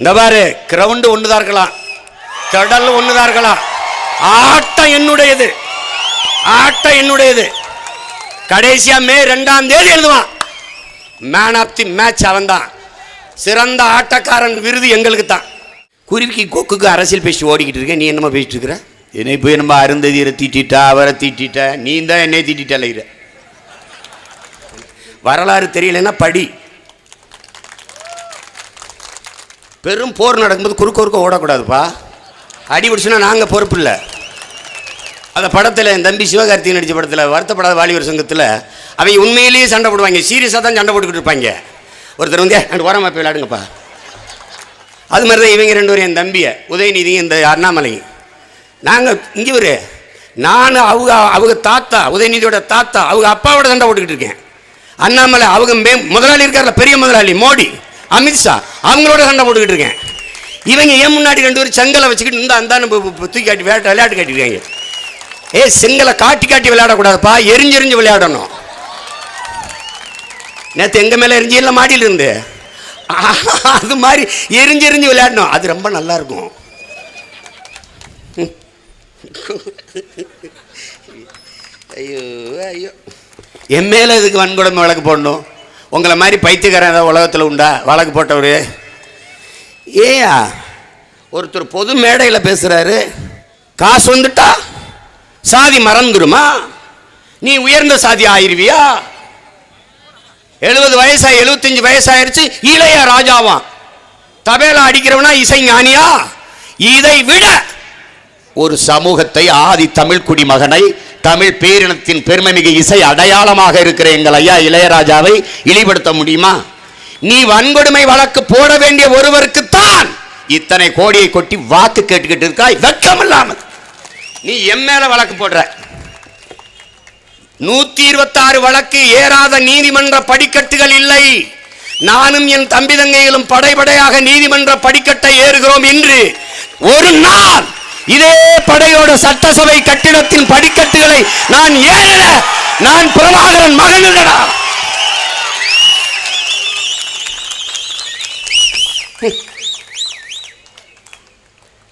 இந்த பாரு கிரவுண்டு ஒண்ணுதான் இருக்கலாம். கடல் ஒண்ணுதான் இருக்கலாம். ஆட்டம் என்னுடையது. ஆட்டம் என்னுடையது. கடைசியா மே ரெண்டாம் தேதி எழுதுவான். மேன் ஆஃப் தி மேட்ச் அவன் தான் சிறந்த ஆட்டக்காரன் விருது எங்களுக்கு தான் குருவிக்கு கொக்குக்கு அரசியல் பேசி ஓடிக்கிட்டு இருக்கேன் நீ என்னமா பேசிட்டு இருக்கிற? என்னை போய் நம்ம அருந்ததியரை தீட்டிட்டா அவரை தீட்டிட்ட? நீ தான் என்னை தீட்டிட்டலைகிற வரலாறு தெரியலன்னா படி. பெரும் போர் நடக்கும்போது குறுக்க குறுக்க ஓடக்கூடாதுப்பா. அடி பிடிச்சுன்னா நாங்கள் பொறுப்பு இல்லை. அந்த படத்தில் என் தம்பி சிவகார்த்தி நடித்த படத்தில் வருத்தப்படாத வாலிபர் சங்கத்தில் அவங்க உண்மையிலேயே சண்டை போடுவாங்க. சீரியஸாக தான் சண்டை போட்டுக்கிட்டு இருப்பாங்க. ஒருத்தர் வந்து ரெண்டு ஓரமாக போய் விளையாடுங்கப்பா. அது மாதிரி தான் இவங்க ரெண்டு பேரும் என் தம்பியை உதயநிதி இந்த அண்ணாமலை நாங்கள் இங்கே ஒரு நான் அவங்க அவங்க தாத்தா உதயநிதியோட தாத்தா அவங்க அப்பாவோட சண்டை போட்டுக்கிட்டு இருக்கேன். அண்ணாமலை அவங்க மே முதலாளி இருக்கார்ல பெரிய முதலாளி மோடி. அமித்ஷா அவங்களோட சண்டை போட்டுக்கிட்டு இருக்கேன். இவங்க ஏன் முன்னாடி ரெண்டு பேரும் செங்கலை வச்சுக்கிட்டு இந்த அந்த தூக்கி காட்டி விளையாட்டு விளையாட்டு காட்டிருக்காங்க ஏ செங்கலை காட்டி காட்டி விளையாடக்கூடாதுப்பா. எரிஞ்செறிஞ்சு விளையாடணும். நேற்று எங்க மேலே எரிஞ்சு? இல்லை மாடியில் இருந்து. அது மாதிரி எரிஞ்சு எரிஞ்சு விளையாடணும். அது ரொம்ப நல்லா இருக்கும் ஐயோ ஐயோ. என் மேலே இதுக்கு வன்கொடுமை வழக்கு போடணும்? உங்களை மாதிரி பைத்தியக்காரன் ஏதாவது உலகத்தில் உண்டா? வழக்கு போட்டவர். ஏயா ஒருத்தர் பொது மேடையில் பேசுகிறாரு காசு வந்துட்டா? சாதி மறந்துடுமா நீ உயர்ந்த சாதி ஆயிருவியா? எழுபது வயசா எழுபத்தஞ்சு வயசாயிருச்சு இளைய ராஜாவான் தபேலா அடிக்கிறவனா இசை ஞானியா? இதை விட ஒரு சமூகத்தை ஆதி தமிழ் குடிமகனை தமிழ் பேரினத்தின் பெருமைமிகு இசை அடையாளமாக இருக்கிற எங்கள் ஐயா இளையராஜாவை இழிபடுத்த முடியுமா? நீ வன்கொடுமை வழக்கு போட வேண்டிய ஒருவருக்குத்தான் இத்தனை கோடியை கொட்டி வாக்கு கேட்டுக்கிட்டு இருக்காய். வெட்கம் இல்லாமல். நீ எம் மேல வழக்கு போடுற. நூத்தி இருபத்தாறு வழக்கு ஏறாத நீதிமன்ற படிக்கட்டுகள் இல்லை. நானும் என் தம்பி தங்கைகளும் படைபடையாக நீதிமன்ற படிக்கட்டை ஏறுகிறோம் என்று ஒரு நாள் இதே படையோட சட்டசபை கட்டிடத்தின் படிக்கட்டுகளை நான் ஏறல. நான் பிரபாகரன் மகனிடடா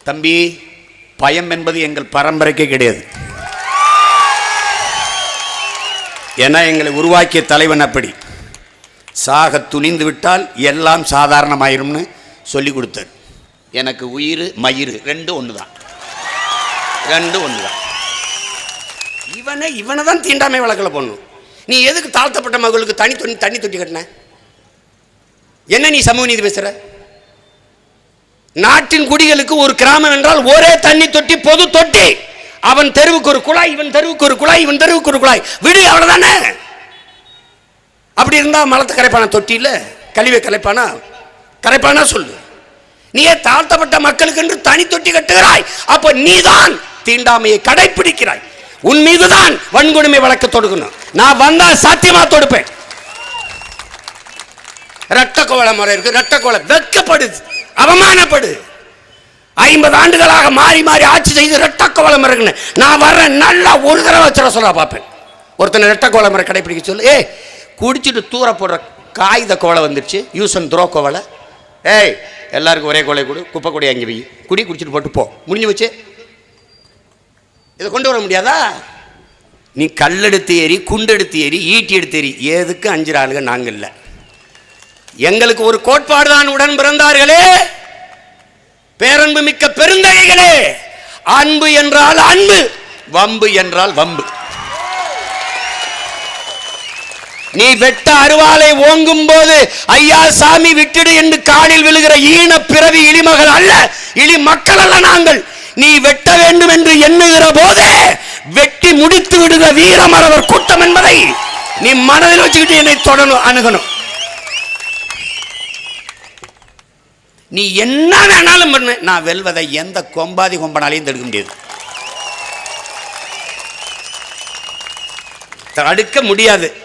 தம்பி பயம் என்பது எங்கள் பரம்பரைக்கே கிடையாது. ஏன்னா எங்களை உருவாக்கிய தலைவன் அப்படி. சாக துணிந்து விட்டால் எல்லாம் சாதாரணமாயிரும்னு சொல்லி கொடுத்தார். எனக்கு உயிர் மயிர் ரெண்டு ஒன்று தான் ரெண்டு ஒன்று தான் இவனை இவனை தான் தீண்டாமை வழக்கில் போடணும். நீ எதுக்கு தாழ்த்தப்பட்ட மகளுக்கு தனி தொண்ணி தண்ணி தொட்டி கட்டின? என்ன நீ சமூக நீதி பேசுற? நாட்டின் குடிகளுக்கு ஒரு கிராமம் என்றால் ஒரே தண்ணி தொட்டி பொது தொட்டி. அவன் தெருவுக்கு ஒரு குழாய் இவன் தெருவுக்கு ஒரு குழாய் இவன் தெருவுக்கு ஒரு குழாய். விடு அவ்வளோதானே அப்படி இருந்தால் மலத்தை கரைப்பான தொட்டியில் கழிவை கலைப்பானா கரைப்பானா சொல்லு. நீயே தாழ்த்தப்பட்ட மக்களுக்கு என்று தனி தொட்டி கட்டுகிறாய். அப்போ நீதான் தீண்டாமையை கடைபிடிக்கிறாய் உன் மீதுதான் வன்கொடுமை வழக்கு தொடுக்கணும். நான் வந்தா சாத்தியமா தொடுப்பேன். ரத்த கோல முறை இருக்கு. ரத்த கோல வெட்கப்படுது அவமானப்படு. ஐம்பது ஆண்டுகளாக மாறி மாறி ஆட்சி செய்து ரெட்ட கோவல இருக்குன்னு. நான் வர்றேன். நல்லா ஒரு தடவை வச்சிட சொல்ல பார்ப்பேன். ஒருத்தனை ரெட்ட கோலம் முறை கடைபிடிக்க சொல்லு. ஏய் குடிச்சிட்டு தூர போடுற காகித கோலை வந்துருச்சு. யூஸ் அண்ட் த்ரோ கோவலை. ஏய் எல்லாருக்கும் ஒரே கோலை கொடு. குப்பை கொடி அங்கே வை. குடி குடிச்சிட்டு போட்டு போ. முடிஞ்சு வச்சு இதை கொண்டு வர முடியாதா? நீ கல்லெடுத்து ஏறி குண்டெடுத்து ஏறி ஈட்டி எடுத்து ஏறி எதுக்கு அஞ்சு ஆளுங்க நாங்கள் இல்லை. எங்களுக்கு ஒரு கோட்பாடு தான் உடன் பிறந்தார்களே. பேரன்பு மிக்க பெருந்தகைகளே. அன்பு என்றால் அன்பு வம்பு என்றால் வம்பு. நீ வெட்ட அருவாளை ஓங்கும் போது ஐயா சாமி விட்டுடு என்று காலில் விழுகிற ஈன பிறவி இழிமகள் அல்ல இழி மக்கள் அல்ல நாங்கள். நீ வெட்ட வேண்டும் என்று எண்ணுகிற போதே வெட்டி முடித்து விடுகிற வீரமரவர் கூட்டம் என்பதை நீ மனதில் வச்சுக்கிட்டு என்னை தொடணும் அணுகணும். நீ என்ன வேணாலும் பண்ணு. நான் வெல்வதை எந்த கொம்பாதி கொம்பனாலையும் தடுக்க முடியாது. தடுக்க முடியாது.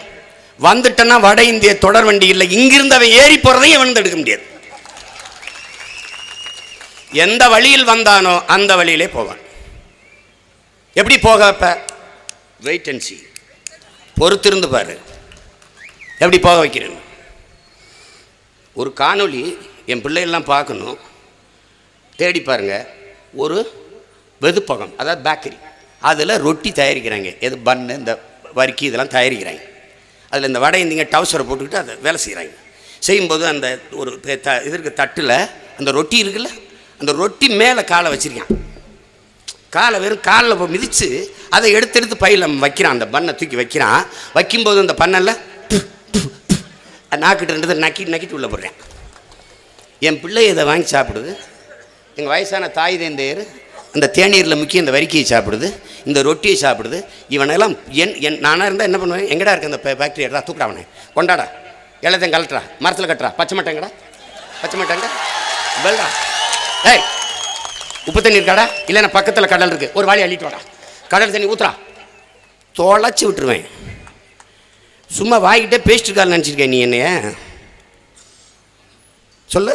வந்துட்டனா வட இந்திய தொடர் வண்டி இல்லை. இங்கிருந்து அவன் ஏறி போறதையும் அவன் தடுக்க முடியாது. எந்த வழியில் வந்தானோ அந்த வழியிலே போவான். எப்படி போக வைப்ப? வெயிட் அண்ட் சி பொறுத்திருந்து பாரு. எப்படி போக வைக்கிறேன் ஒரு காணொளி என் பிள்ளைகள்லாம் பார்க்கணும். தேடி பாருங்க. ஒரு வெதுப்பகம் அதாவது பேக்கரி அதில் ரொட்டி தயாரிக்கிறாங்க. எது பன்னு இந்த வரிக்கி இதெல்லாம் தயாரிக்கிறாங்க. அதில் இந்த வடை இந்திங்க டவுசரை போட்டுக்கிட்டு அதை வேலை செய்கிறாங்க செய்யும்போது அந்த ஒரு இதற்கு த இது தட்டில் அந்த ரொட்டி இருக்குல்ல? அந்த ரொட்டி மேலே காலை வச்சிருக்கான். காலை வெறும் காலில் போய் மிதித்து அதை எடுத்து எடுத்து பையில் வைக்கிறான். அந்த பண்ணை தூக்கி வைக்கிறான். வைக்கும்போது அந்த பண்ணல நாக்கிட்டு ரெண்டு நக்கி நக்கிட்டு உள்ளே போடுறேன். என் பிள்ளை இதை வாங்கி சாப்பிடுது. எங்கள் வயசான தாய் தேந்தையர் அந்த தேநீரில் முக்கிய இந்த வரிக்கையை சாப்பிடுது. இந்த ரொட்டியை சாப்பிடுது. இவனெல்லாம் என் என் நானாக இருந்தால் என்ன பண்ணுவேன்? எங்கடா இருக்க அந்த ஃபேக்ட்ரி எடுறா தூக்கடா அவனை. கொண்டாடா. எல்லாத்தையும் கலட்டுறா மரத்தில் கட்டுறா பச்சை மட்டங்கடா பச்சை மட்டங்க வெள்ளா ஏய் உப்பு தண்ணி இருக்காடா? இல்லைன்னா பக்கத்தில் கடல் இருக்குது ஒரு வாளி அள்ளிட்டு வாடா. கடல் தண்ணி ஊத்துறா தொலைச்சி விட்டுருவேன். சும்மா வாய்கிட்டே பேஸ்ட் கால் நினச்சிருக்கேன் நீ என்னைய? சொல்லு.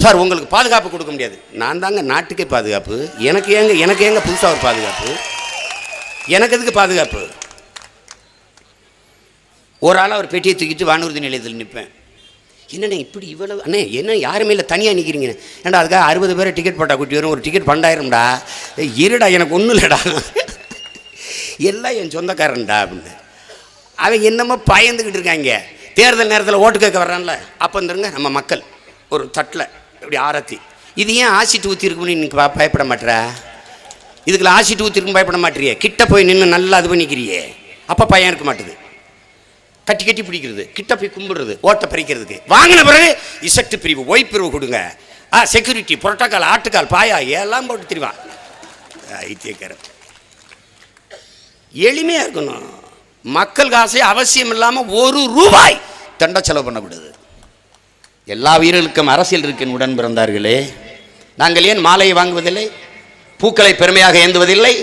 சார் உங்களுக்கு பாதுகாப்பு கொடுக்க முடியாது. நான் தாங்க நாட்டுக்கே பாதுகாப்பு. எனக்கு ஏங்க எனக்கு ஏங்க புதுசாக ஒரு பாதுகாப்பு? எனக்கு எதுக்கு பாதுகாப்பு? ஒரு ஆளாக ஒரு பெட்டியை தூக்கிட்டு வானூர்தி நிலையத்தில் நிற்பேன் என்னண்ணே இப்படி இவ்வளவு அண்ணே என்ன யாருமே இல்லை தனியாக நிற்கிறீங்க ஏன்டா அதுக்காக அறுபது பேரை டிக்கெட் போட்டால் குட்டி வரும் ஒரு டிக்கெட் பண்டாயிரம்டா. இருடா எனக்கு ஒன்றும் இல்லைடா. எல்லாம் என் சொந்தக்காரன்டா அப்படின்னு. அவன் என்னமோ பயந்துக்கிட்டு இருக்காங்க. தேர்தல் நேரத்தில் ஓட்டு கேட்க வர்றான்ல. அப்போ வந்துருங்க நம்ம மக்கள் ஒரு தட்டில் இப்படி ஆரத்தி. இது ஏன் ஆசிட்டு ஊற்றிருக்கும்னு இன்னைக்கு பா- பயப்பட மாட்டேற இதுக்குள்ள ஆசிட்டு ஊற்றிருக்கும் பயப்பட மாட்டேறியே கிட்ட போய் நின்று நல்லா இது பண்ணிக்கிறியே. அப்போ பயம் இருக்க மாட்டுது. கட்டி கட்டி பிடிக்கிறது கிட்ட போய் கும்பிடுறது ஓட்டை பறிக்கிறதுக்கு. வாங்கின பிறகு இசட்டு பிரிவு ஒய் பிரிவு கொடுங்க. ஆ செக்யூரிட்டி புரோட்டோக்கால் ஆட்டுக்கால் பாயா எல்லாம் போட்டு திரிவான் ஐத்தியக்காரன். எளிமையாக இருக்கணும். மக்கள் காசை அவசியம் இல்லாமல் ஒரு ரூபாய் தண்ட செலவு பண்ணக்கூடாது. எல்லா வீரர்களுக்கும் அரசியல் இருக்கின் உடன் பிறந்தார்களே. நாங்கள் ஏன் மாலையை வாங்குவதில்லை? பூக்களை பெருமையாக ஏந்துவதில்லை?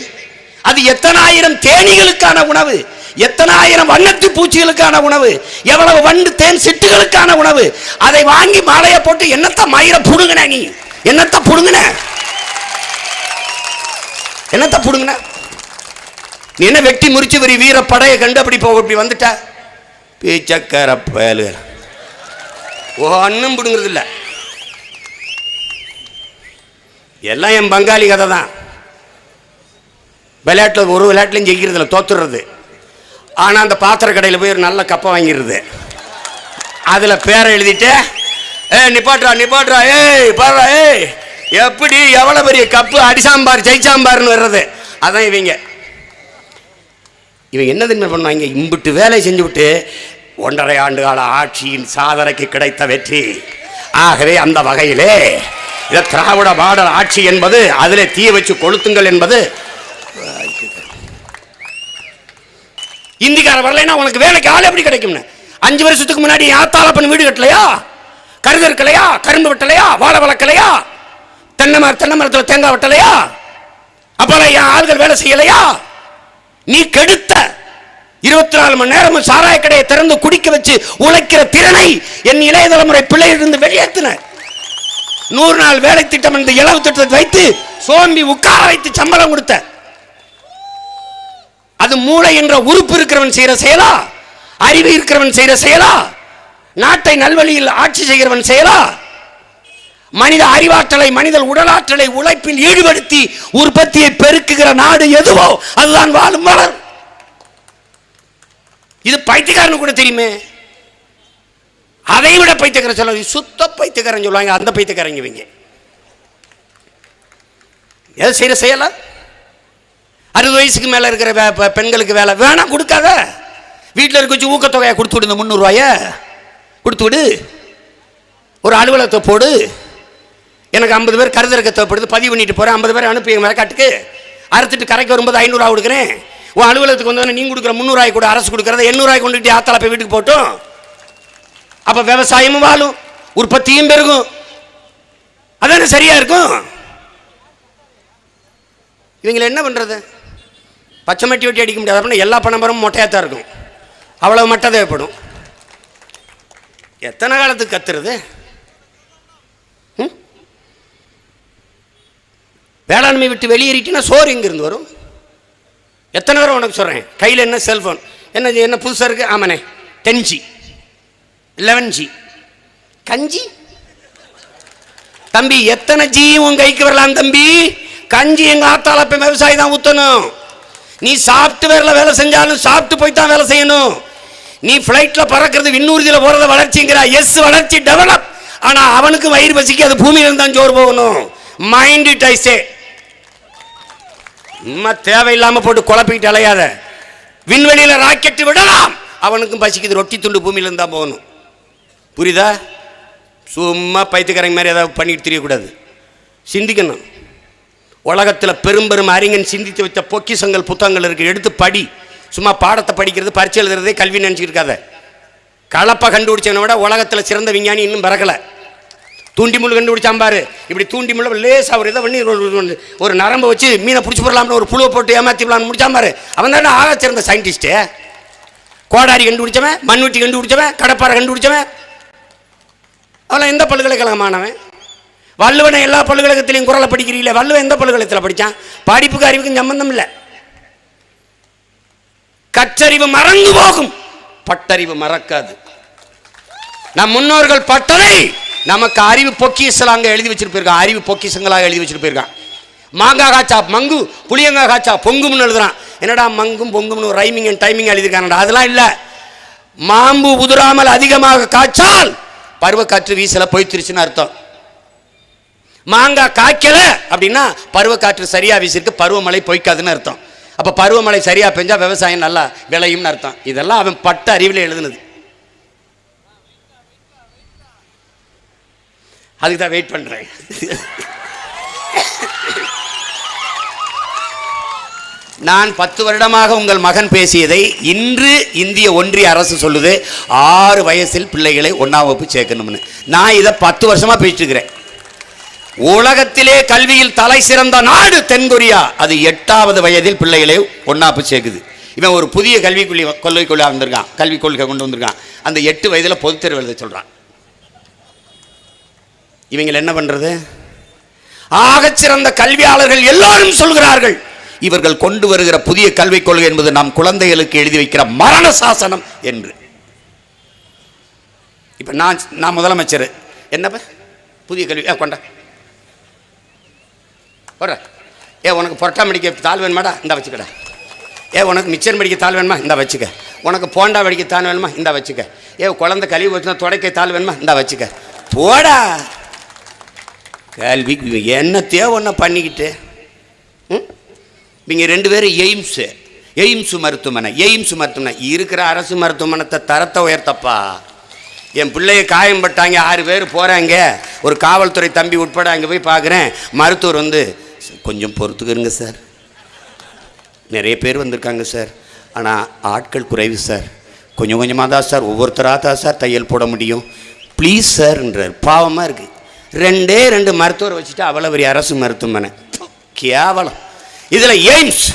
அது எத்தனாயிரம் தேனீகளுக்கான உணவு? எத்தனாயிரம் வண்ணத்து பூச்சிகளுக்கான உணவு எவ்வளவு வண்டு தேன் சிட்டுகளுக்கான உணவு அதை வாங்கி மாலையை போட்டு என்னத்த மயிரை புடுங்கின நீ? என்னத்த புடுங்கின? என்னத்த புடுங்கின? நீ என்ன வெட்டி முறிச்சு வரி வீர படையை கண்டு அப்படி போக இப்படி வந்துட்ட? பீச்சக்கர பயலு ஓ பிடுங்கிறது இல்லை. எல்லாம் என் பங்காளி கதை தான் விளையாட்டில் ஒரு விளையாட்டுலையும் ஜெயிக்கிறதுல தோத்துடுறது. ஆனால் அந்த பாத்திர கடையில் போய் ஒரு நல்ல கப்பை வாங்கிடுது அதில் பேரை எழுதிட்டு ஏ நிப்பாட்றா நிப்பாட்றா ஏய் பாடுறா ஏய் எப்படி எவ்வளோ பெரிய கப்பு? அடிசாம்பார் ஜெயிச்சாம்பார்னு வர்றது. அதான் இவங்க. இவன் என்ன தெரியுமா பண்ணுவாங்க? இம்பிட்டு வேலை செஞ்சு விட்டு ஒன்றரை ஆண்டு கால ஆட்சியின் சாதனைக்கு கிடைத்த வெற்றி. ஆகவே அந்த வகையிலே இதை திராவிட மாடல் ஆட்சி என்பது அதிலே தீ வச்சு கொளுத்துங்கள் என்பது இந்திக்கார வரலைன்னா உனக்கு வேலைக்கு ஆள் எப்படி கிடைக்கும்னு? அஞ்சு வருஷத்துக்கு முன்னாடி ஆத்தால வீடு கட்டலையா? கருது இருக்கலையா கரும்பு வெட்டலையா? வாழை வளர்க்கலையா? தென்னை மரம் தென்னை மரத்தில் தேங்காய் வெட்டலையா? அப்போல்லாம் என் ஆள்கள் வேலை செய்யலையா? நீ கெடுத்த இருபத்தி நாலு மணி நேரமும் சாராய கடையை திறந்து குடிக்க வச்சு உழைக்கிற திறனை என் இளைய தலைமுறை பிள்ளையிலிருந்து வெளியேற்றின. நூறு நாள் வேலை திட்டம் என்ற இளவு திட்டத்தை வைத்து சோம்பி உட்கார வைத்து சம்பளம் கொடுத்த. அது மூளை என்ற உறுப்பு இருக்கிறவன் செய்கிற செயலா? அறிவு இருக்கிறவன் செய்கிற செயலா? நாட்டை நல்வழியில் ஆட்சி செய்கிறவன் செயலா? மனித அறிவாற்றலை மனித உடலாற்றலை உழைப்பில் ஈடுபடுத்தி உற்பத்தியை பெருக்குகிற நாடு எதுவோ அதுதான் வாழும் வளர். இது பைத்தியக்காரனு கூட தெரியுமே. அதை விட பைத்தியக்காரன் சொல்ல சுத்த பைத்தியக்காரன் சொல்லுவாங்க அந்த பைத்தியக்காரங்க இவங்க. எது செய்யற செய்யலாம் அறுபது வயசுக்கு மேலே இருக்கிற வே- பெண்களுக்கு வேலை வேணாம் கொடுக்காத. வீட்டில் இருக்க வச்சு ஊக்கத்தொகையை கொடுத்து விடு இந்த முந்நூறுவாய. கொடுத்து விடு. ஒரு அலுவலகத்தை போடு. எனக்கு ஐம்பது பேர் கருதறக்க தேவைப்படுது பதிவு பண்ணிட்டு போகிறேன் ஐம்பது பேர் அனுப்பி எங்கள் மேலக்காட்டுக்கு அறுத்துட்டு கரைக்கு வரும்போது ஐநூறுரூவா கொடுக்குறேன். உன் அலுவலகத்துக்கு வந்தோடனே நீங்கள் கொடுக்குற முந்நூறுவாய் கூட அரசு கொடுக்குறத எண்ணூறுவாய் கொண்டுகிட்டு ஆத்தால போய் வீட்டுக்கு போட்டோம். அப்போ விவசாயமும் வாழும். உற்பத்தியும் பெருகும். அதானே சரியாக இருக்கும்? இவங்களை என்ன பண்ணுறது பச்சை மட்டி வெட்டி அடிக்க முடியாது அப்படின்னா எல்லா பணமரமும் மொட்டையாக தான் இருக்கும். அவ்வளவு மட்டை தேவைப்படும். எத்தனை காலத்துக்கு கத்துறது? ம்? வேளாண்மை விட்டு வெளியேறிட்டுனா சோறு எங்கிருந்து வரும்? எத்தனை தடவை உனக்கு சொல்கிறேன் கையில் என்ன செல்ஃபோன் என்ன என்ன புதுசாக இருக்குது ஆமாண்ணே. டென் ஜி லெவன் ஜி கஞ்சி? தம்பி எத்தனை ஜி உன் கைக்கு வரலாம் தம்பி? கஞ்சி எங்கள் ஆத்தால விவசாயி தான் ஊற்றணும் நீ சாஃப்ட்வேர்ல வேலை செஞ்சாலும் சாப்பிட்டு போய் தான் வேலை செய்யணும். நீ ஃப்ளைட்டில் பறக்கிறது விண்ணூர்தியில் போகிறத வளர்ச்சிங்கிற எஸ் வளர்ச்சி டெவலப் ஆனால் அவனுக்கு வயிறு பசிக்கு அது பூமியில தான் சோறு போகணும். மைண்ட் இட் ஐ நம்ம சும்மா போட்டு குழப்பிக்கிட்டு அலையாத. விண்வெளியில் ராக்கெட் விடலாம். அவனுக்கும் பசிக்குது ரொட்டி துண்டு பூமியில தான் போகணும். புரியுதா? சும்மா பைத்தியக்காரங்க மாதிரி ஏதாவது பண்ணிட்டு தெரியக்கூடாது. சிந்திக்கணும். உலகத்தில் பெரும் பெரும் அறிஞன் சிந்தித்து வைத்த பொக்கிஷங்கள் புத்தகங்கள் இருக்குது எடுத்து படி. சும்மா பாடத்தை படிக்கிறது பரிச்சை எழுதுறதே கல்வி நினச்சிருக்காத கலப்பை கண்டுபிடிச்சவனை விட உலகத்தில் சிறந்த விஞ்ஞானி இன்னும் பிறக்கலை. தூண்டி முள் கண்டுபிடிச்சான் பாரு. இப்படி தூண்டி முள்ள லேசாக ஒரு இதை பண்ணி ஒரு- ஒரு- நரம்பை வச்சு மீனை பிடிச்சி போடலாம்னு ஒரு புழுவை போட்டு ஏமாற்றிடலாம்னு விடலாம்னு முடிச்சான் பாரு. அவன் தானே ஆக சிறந்த சயின்டிஸ்ட்டு கோடாரி கண்டுபிடிச்சவன் மண்வெட்டி கண்டுபிடிச்சவன் கடப்பாறை கண்டுபிடிச்சவன். அவன் எந்த பல்கலைக்கழகமானவன்? வள்ளுவனை எல்லா பல்கழகத்திலையும் குரலை படிக்கிறீங்களே? வள்ளுவன் எந்த பல்கழகத்தில் படித்தான் படிப்புக்கு அறிவுக்கும் சம்பந்தம் இல்லை. கற்றறிவு மறந்து போகும். பட்டறிவு மறக்காது. நம் முன்னோர்கள் பட்டதை நமக்கு அறிவு பொக்கிஷலாங்க எழுதி வச்சிருப்பிருக்கான் அறிவு பொக்கிஷங்களாக எழுதி வச்சிருப்பிருக்கான் மாங்காய் காய்ச்சா மங்கு புளியங்காய் காய்ச்சா பொங்கும்னு எழுதுறான். என்னடா மங்கும் பொங்கும்னு ஒரு ரைமிங் அண்ட் டைமிங் எழுதியிருக்கானடா? அதெல்லாம் இல்லை. மாம்பு உதிராமல் அதிகமாக காய்ச்சால் பருவக்காற்று வீசல போய்த்திருச்சுன்னு அர்த்தம். மாங்காய் காய்க்கல அப்படின்னா பருவக்காற்று சரியா வீசிருக்கு பருவமழை பொய்க்காதுன்னு அர்த்தம். அப்போ பருவமழை சரியாக பெஞ்சால் விவசாயம் நல்லா விளையும்னு அர்த்தம். இதெல்லாம் அவன் பட்ட அறிவில் எழுதுனது. அதுக்கு தான் வெயிட் பண்ணுறேன் நான் பத்து வருடமாக உங்கள் மகன் பேசியதை இன்று இந்திய ஒன்றிய அரசு சொல்லுது. ஆறு வயசில் பிள்ளைகளை ஒன்றாம் வகுப்பு சேர்க்கணும்னு. நான் இதை பத்து வருஷமாக பேசிட்டு இருக்கிறேன். உலகத்திலே கல்வியில் தலை சிறந்த நாடு தென்கொரியா. அது எட்டாவது வயதில் பிள்ளைகளை ஒன்னாப்பு சேர்க்குது. இவன் ஒரு புதிய கல்விக்குள்ளி கொள்கைக்குள்ளே வந்திருக்கான் கல்வி கொள்கை கொண்டு வந்திருக்கான். அந்த எட்டு வயதில் பொதுத்தேர்வு எழுத சொல்றான். இவங்க என்ன பண்றது? ஆகச்சிறந்த கல்வியாளர்கள் எல்லாரும் சொல்கிறார்கள். இவர்கள் கொண்டு வருகிற புதிய கல்விக் கொள்கை என்பது நாம் குழந்தைகளுக்கு எழுதி வைக்கிற மரண சாசனம் என்று. இப்போ நான் நான் முதலமைச்சர். என்னப்ப? புதிய கல்வி கொண்டா. போடுற ஏ உனக்கு பொரட்டா மடிக்க தாள் வேணுமாடா? இந்த வச்சுக்கடா. ஏ உனக்கு மிச்சர் மடிக்க தாள் வேணுமா? இந்த வச்சுக்க. உனக்கு போண்டா வடிக்க தாள் வேணுமா? இந்த வச்சுக்க. ஏ குழந்தை கழிவு வச்சுனா தொடக்க தாள் வேணுமா? இந்த வச்சுக்க. போடா. கல்விக்கு என்ன தேவைன்னா பண்ணிக்கிட்டு ம்? இவங்க ரெண்டு பேரும் எய்ம்ஸு. எய்ம்ஸ் மருத்துவமனை எய்ம்ஸ் மருத்துவமனை. இருக்கிற அரசு மருத்துவமனத்தை தரத்தை உயர்த்தப்பா. என் பிள்ளைய காயம் பட்டாங்க ஆறு பேர் போகிறாங்க ஒரு காவல்துறை தம்பி உட்பட அங்கே போய் பார்க்குறேன் மருத்துவர் வந்து கொஞ்சம் பொறுத்துக்கிறங்க சார். நிறைய பேர் வந்திருக்காங்க சார். ஆனால் ஆட்கள் குறைவு சார். கொஞ்சம் கொஞ்சமாக தான் சார் ஒவ்வொருத்தராக தான் சார் தையல் போட முடியும். ப்ளீஸ் சார்ன்றார் பாவமாக இருக்குது ரெண்டே ரெண்டு மருத்துவரை வச்சுட்டு அவ்வளோ பெரிய அரசு மருத்துவமனை. கேவலம். இதில் எய்ம்ஸ்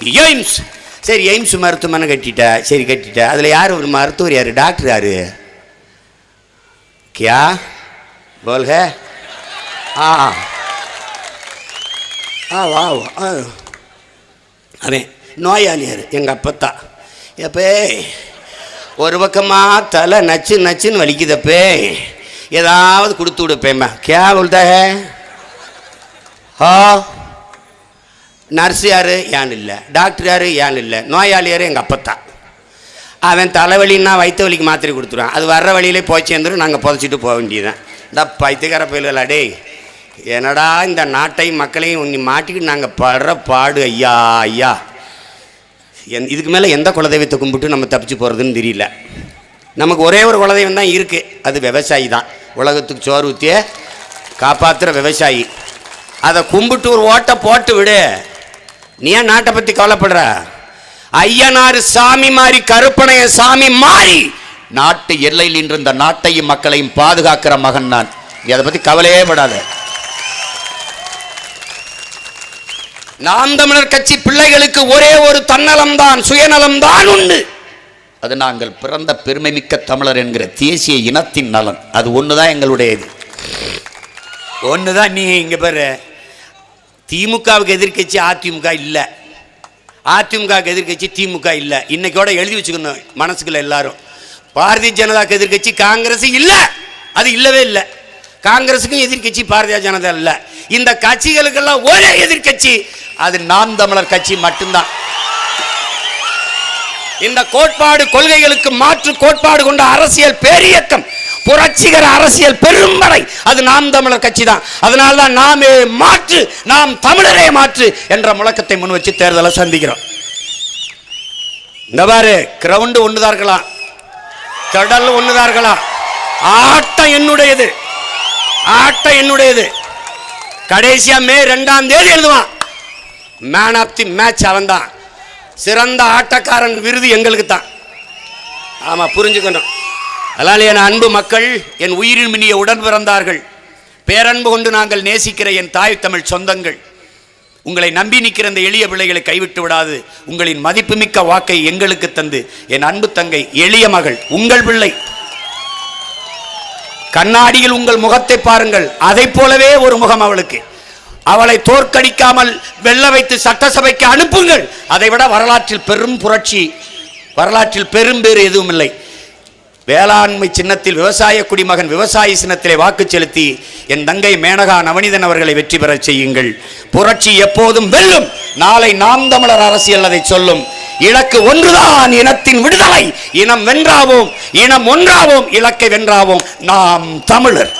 எய்ம்ஸ். சரி எய்ம்ஸ் மருத்துவமனை கட்டிட்டா சரி கட்டிட்டா. அதில் யார் ஒரு மருத்துவர் யார்? டாக்டர் யார்? கியா? போல்க? ஆ. ஆ வா வா. அவன் நோயாளியார் எங்கள் அப்பத்தா. எப்பே ஒரு பக்கமாக தலை நச்சு நச்சுன்னு வலிக்குதப்பே. ஏதாவது கொடுத்து விடுப்பேம்மா. கே உள்தாக ஹோ. நர்ஸு யார்? ஏன் இல்லை. டாக்டர் யார்? ஏன் இல்லை. நோயாளியார் எங்கள் அப்பத்தா. அவன் தலைவலின்னா வயிற்று வலிக்கு மாத்திரை கொடுத்துருவான். அது வர்ற வழியிலே போய் சேர்ந்துடும் நாங்கள் புதைச்சிட்டு போக வேண்டியதான் இந்த பைத்தியக்கார பயில்களா டேய். என்னடா இந்த நாட்டையும் மக்களையும் நீ மாட்டிக்கிட்டு நாங்கள் படுற பாடு ஐயா ஐயா. என் இதுக்கு மேலே எந்த குலதெய்வத்தை கும்பிட்டு நம்ம தப்பிச்சு போகிறதுன்னு தெரியல. நமக்கு ஒரே ஒரு குலதெய்வம் தான் இருக்குது அது விவசாயி தான். உலகத்துக்கு சோறு ஊற்றிய காப்பாற்றுற விவசாயி. அதை கும்பிட்டு ஒரு ஓட்டை போட்டு விடு. நீ ஏன் நாட்டை பற்றி கவலைப்படுற? ஐயனார் சாமி மாறி கருப்பனைய சாமி மாறி நாட்டு எல்லையில் நின்று இந்த நாட்டையும் மக்களையும் பாதுகாக்கிற மகன் நான். நீ அதை பற்றி கவலையே படாத. நாம் தமிழர் கட்சி பிள்ளைகளுக்கு ஒரே ஒரு தன்னலம் தான் சுயநலம் தான் உண்டு. அது நாங்கள் பிறந்த பெருமைமிக்க தமிழர் என்கிற தேசிய இனத்தின் நலன். அது ஒன்று தான் எங்களுடைய இது ஒன்று தான் நீ இங்கே பாரு. திமுகவுக்கு எதிர்க்கட்சி அதிமுக இல்லை. அதிமுகவுக்கு எதிர்க்கட்சி திமுக இல்லை. இன்னைக்கோட எழுதி வச்சுக்கணும் மனசுக்குள்ள எல்லாரும். பாரதிய ஜனதாக்கு எதிர்க்கட்சி காங்கிரஸ் இல்லை. அது இல்லவே இல்லை. காங்கிரஸுக்கும் எதிர்க்கட்சி பாரதிய ஜனதா இல்ல. இந்த கட்சிகளுக்கெல்லாம் ஒரே எதிர்க்கட்சி அது நாம் தமிழர் கட்சி மட்டும்தான். இந்த கோட்பாடு கொள்கைகளுக்கு மாற்று கோட்பாடு கொண்ட அரசியல் பேரியக்கம் புரட்சிகர அரசியல் பெரும்படை அது நாம் தமிழர் கட்சி தான் அதனால்தான் நாமே மாற்று நாம் தமிழரே மாற்று என்ற முழக்கத்தை முன் வச்சு தேர்தலை சந்திக்கிறோம். இந்த பாரு கிரவுண்டு ஒண்ணுதான் இருக்கலாம் கடல் இருக்கலாம் ஆட்டம் என்னுடையது. ஆட்டம் என்னுடையது. கடைசியா மே ரெண்டாம் தேதி எழுதுவான். மேன் ஆஃப் தி மேட்ச் அவன் தான். சிறந்த ஆட்டக்காரன் விருது எங்களுக்கு தான். ஆமாம் புரிஞ்சுக்கணும். அதனால் என் அன்பு மக்கள் என் உயிரின் மினிய உடன் பிறந்தார்கள். பேரன்பு கொண்டு நாங்கள் நேசிக்கிற என் தாய் தமிழ் சொந்தங்கள். உங்களை நம்பி நிற்கிற இந்த எளிய பிள்ளைகளை கைவிட்டு விடாது. உங்களின் மதிப்புமிக்க வாக்கை எங்களுக்கு தந்து என் அன்பு தங்கை எளிய மகள் உங்கள் பிள்ளை. கண்ணாடியில் உங்கள் முகத்தை பாருங்கள். அதைப் போலவே ஒரு முகம் அவளுக்கு. அவளை தோற்கடிக்காமல் வெல்ல வைத்து சட்டசபைக்கு அனுப்புங்கள். அதைவிட வரலாற்றில் பெரும் புரட்சி வரலாற்றில் பெரும் பேறு எதுவும் இல்லை. வேளாண்மை சின்னத்தில் விவசாய குடிமகன் விவசாயி சின்னத்திலே வாக்கு செலுத்தி என் தங்கை மேனகா நவனிதன் அவர்களை வெற்றி பெறச் செய்யுங்கள். புரட்சி எப்போதும் வெல்லும். நாளை நாம் தமிழர் அரசியல் அதை சொல்லும். இலக்கு ஒன்றுதான் இனத்தின் விடுதலை. இனம் வென்றாவோம் இனம் ஒன்றாவோம் இலக்கை வென்றாவோம். நாம் தமிழர்.